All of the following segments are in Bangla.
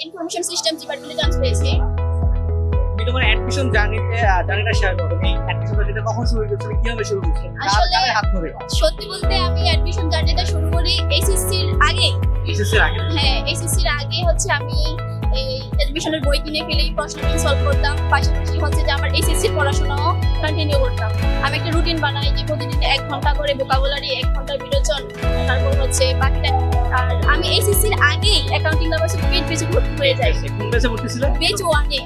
ইনফরমেশন সিস্টেম ডিপার্টমেন্টে চান্স পেয়েছি তুমি তোমার অ্যাডমিশন জার্নিতে জার্নিটা শেয়ার করো তুমি অ্যাডমিশন জার্নিটা কখন শুরু করেছিলে কীভাবে শুরু করেছিলে আসলে- হাত ধরে? সত্যি বলতে আমি অ্যাডমিশন জার্নিটা শুরু করি এইচএসসির আগে। এসএসসি এর আগে? হ্যাঁ এইচএসসির আগে হচ্ছে আমি এই অ্যাডমিশনের বই কিনে ফেলেই প্রশ্ন সলভ করতাম। পাশাপাশি হচ্ছে যে আমার এইচএসসির পড়াশোনাও কন্টিনিউ করতাম। আমি একটা রুটিন বানাই যে প্রতিদিন এক ঘণ্টা করে ভোকাবুলারি এক ঘণ্টা বিরোচন তারপর হচ্ছে বাকিটা আর আমি এইচএসসির আগেই অ্যাকাউন্টিং নাম্বার পেজ বেশি ভর্তি হয়ে যাই। কোন পেজে বেসে ভর্তিছিলে বেচ ওয়ানে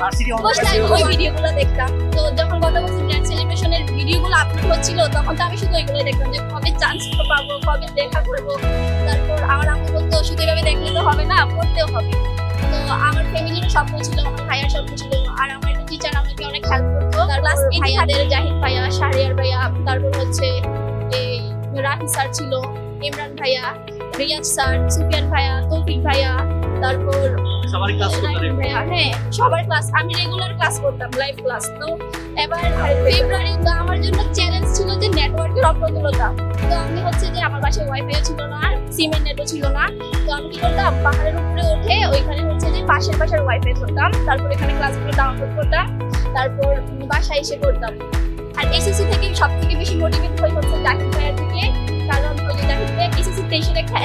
ভার্সিটি বসে ওই ভিডিওগুলো দেখতাম। তো যখন গত বছর গ্র্যান্ড সেলিব্রেশনের ভিডিওগুলো আপলোড হচ্ছিল তখন তো আমি শুধু ওইগুলো দেখতাম যে কবে চান্স পাবো কবে দেখা করব। তারপর আমার আম্মু বলতো শুধু এভাবে দেখলে তো হবে না পড়তেও হবে। তো আমার ফ্যামিলির স্বপ্ন ছিল আমার ভাইয়ার স্বপ্ন ছিল আর আমার একটা টিচার আমাকে অনেক হেল্প করতো। তার ক্লাস ভাইয়াদের জাহিদ ভাইয়া শাহরিয়ার ভাইয়া তারপর হচ্ছে এই রাহি স্যার ছিল ইমরান ভাইয়া রিয়াজ স্যার সুফিয়ান ভাইয়া তৌফিক ভাইয়া তারপর সবারই ক্লাস হ্যাঁ সবার ক্লাস আমি রেগুলার ক্লাস করতাম লাইভ ক্লাস তো এবার ফেব্রুয়ারি তো আমার জন্য চ্যালেঞ্জ ছিল যে নেটওয়ার্কের অপ্রতুলতা। তো আমি হচ্ছে যে আমার বাসায় ওয়াইফাই ছিল না আর সিমের নেটও ছিল না। তো আমি কি করতাম পাহাড়ের উপরে উঠে ওইখানে হচ্ছে যে পাশের পাশের ওয়াইফাই করতাম তারপর এখানে ক্লাসগুলো ডাউনলোড করতাম তারপর বাসায় এসে করতাম আর এসএসসি থেকে সব থেকে বেশি মোটিভেট হই হচ্ছে জাহিদ ভাইয়ার থেকে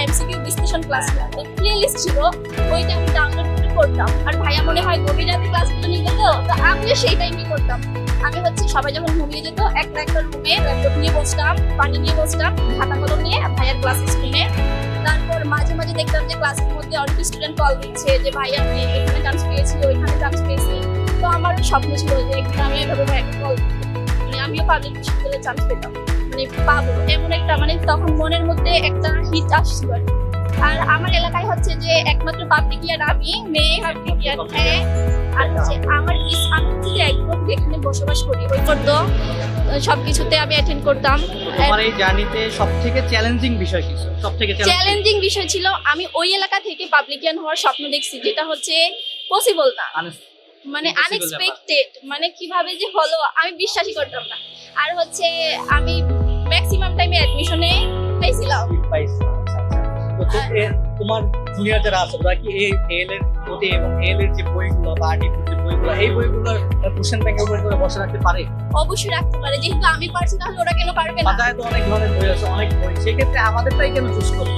এমসিকিউ বিশ্লেষণ ক্লাস লিস্ট ছিল, ওইটা আমি ডাউনলোড করে করতাম। আর ভাইয়া মনে হয় গভীর রাতে ক্লাসগুলো নিয়ে যেত, তো আমিও সেই টাইমই করতাম। আমি হচ্ছে সবাই যখন ঘুমিয়ে যেত, একটা একটা রুমে ল্যাপটপ নিয়ে বসতাম, পানি নিয়ে বসতাম, খাতা কলম নিয়ে ভাইয়ার ক্লাস স্ক্রিনে তারপর মাঝে মাঝে দেখতাম যে ক্লাসের মধ্যে অনেক স্টুডেন্ট কল দিচ্ছে যে ভাই আমি এখানে চান্স পেয়েছি ওইখানে চান্স পেয়েছি তো আমার স্বপ্ন ছিল যে একদিন আমি এভাবে ভাইয়াকে কল আমিও পাবলিক বিশ্ববিদ্যালয়ে চান্স পেতাম। মানে পাবো এমন একটা মানে তখন মনের মধ্যে একটা হিট আসছিল। আর আমার এলাকায় হচ্ছে যে একমাত্র পাবলিক ইয়ার আমি মেয়ে পাবলিক ইয়ার হ্যাঁ আর হচ্ছে আমার আমি যে একদম এখানে বসবাস করি। ওই করতো। সব কিছুতে আমি অ্যাটেন্ড করতাম। তোমার এই জার্নিতে সব থেকে চ্যালেঞ্জিং বিষয় কি সব থেকে চ্যালেঞ্জিং বিষয় ছিল আমি ওই এলাকা থেকে পাবলিকিয়ান হওয়ার স্বপ্ন দেখছি যেটা হচ্ছে পসিবল না। মানে আনএক্সপেক্টেড মানে কীভাবে যে হলো আমি বিশ্বাসই করতাম না। আর হচ্ছে আমি ম্যাক্সিমাম টাইমে অ্যাডমিশনে পেয়েছিলাম তো তো তোমার জুনিয়র যারা আছে ওরা কি এই এল এর প্রতি এবং এল এর যে বইগুলো বা যে বইগুলো এই বইগুলো কোশ্চেন ব্যাংকের উপরে করে বসে রাখতে পারে? অবশ্যই রাখতে পারে। যেহেতু আমি পারছি তাহলে ওরা কেন পারবে না? তো অনেক ধরনের বই আছে অনেক বই। সেক্ষেত্রে আমাদেরটাই কেন চুজ করব?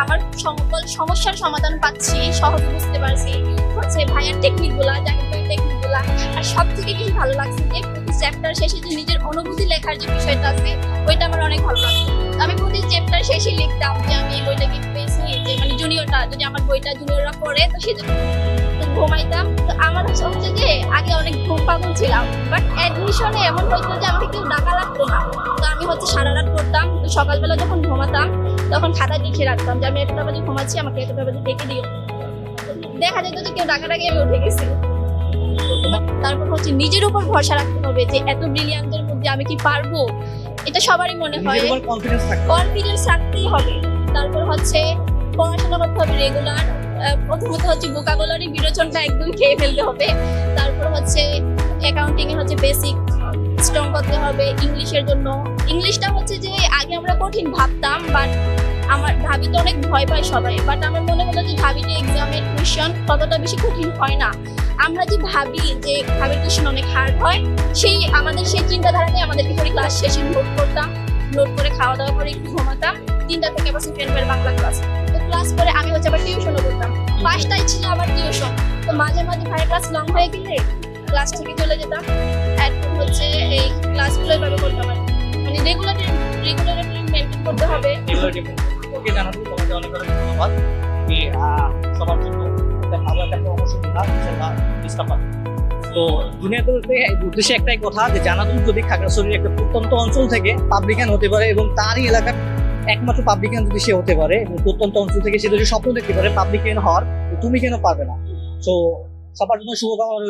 আমার সকল সমস্যার সমাধান পাচ্ছি, সহজে বুঝতে পারছি। হচ্ছে ভাইয়ার টেকনিকগুলা, জাহিদ ভাইয়ের টেকনিকগুলা, আর সব থেকে কিছু ভালো লাগছে যে প্রতি চ্যাপ্টার শেষে যে নিজের অনুভূতি লেখার যে বিষয়টা আছে, ওইটা আমার অনেক ভালো লাগছে। আমি প্রতি চ্যাপ্টার শেষে লিখতাম যে আমি গিফট পেয়েছি? মানে যদি আমার বইটা জুনিয়ররা পড়ে তো তো ঘুমাইতাম। তো আমার হচ্ছে যে আগে অনেক ঘুম পাগল ছিলাম। বাট অ্যাডমিশনে এমন হতো যে আমাকে কেউ ডাকা লাগতো না। তো আমি হচ্ছে সারা রাত করতাম তো সকালবেলা যখন ঘুমাতাম তখন খাতা লিখে রাখতাম যে আমি একটা বাজে ঘুমাচ্ছি আমাকে একটা বাজে ডেকে দিও। দেখা যেত যে কেউ ডাকার আগে আমি উঠে গেছি। তারপর হচ্ছে নিজের উপর ভরসা রাখতে হবে যে এত ব্রিলিয়ান্টের মধ্যে আমি কি পারব? এটা সবারই মনে হয়। কনফিডেন্স রাখতেই হবে। তারপর হচ্ছে পড়াশোনা করতে হবে রেগুলার প্রথমত হচ্ছে বোকাগুলোরই বিরোচনটা একদম খেয়ে ফেলতে হবে। তারপর হচ্ছে অ্যাকাউন্টিং এর হচ্ছে বেসিক স্ট্রং করতে হবে ইংলিশের জন্য। ইংলিশটা হচ্ছে যে আগে আমরা কঠিন ভাবতাম বাট আমার ঢাবিতে অনেক ভয় পায় সবাই। বাট আমার মনে হলো যে ঢাবিতে এক্সামের কোয়েশন ততটা বেশি কঠিন হয় না। আমরা যে ভাবি যে ঢাবির কোয়েশন অনেক হার্ড হয়, সেই আমাদের সেই চিন্তাধারাতে আমাদেরকে করে ক্লাস শেষে নোট করতাম নোট করে খাওয়া দাওয়া করে একটু ঘুমাতাম। তিনটা থেকে আবার সেকেন্ড বাংলা ক্লাস তো ক্লাস করে আমি হচ্ছে আবার টিউশনও করতাম। পাঁচটায় ছিল আমার টিউশন তো মাঝে মাঝে ভাইয়ের ক্লাস লং হয়ে গেলে ক্লাস থেকে চলে যেতাম। এখন হচ্ছে এই ক্লাসগুলো এভাবে করতাম আর মানে রেগুলার রেগুলার মেনটেন করতে হবে। ওকে জানাব তোমাকে অনেক অনেক ধন্যবাদ। তুমি আহ, সবার জন্য ভালো একটা পরামর্শ দিলাম ইনশাল্লাহ চেষ্টা পাবে তো দুনিয়াতে উদ্দেশ্যে একটাই কথা যে জানাতুল যদি খাগড়াছড়ির একটা প্রত্যন্ত অঞ্চল থেকে পাবলিকান হতে পারে এবং তারই এলাকার একমাত্র পাবলিকান যদি সে হতে পারে প্রত্যন্ত অঞ্চল থেকে সে যদি স্বপ্ন দেখতে পারে পাবলিকান হওয়ার তুমি কেন পারবে না তো সবার জন্য শুভকামনা।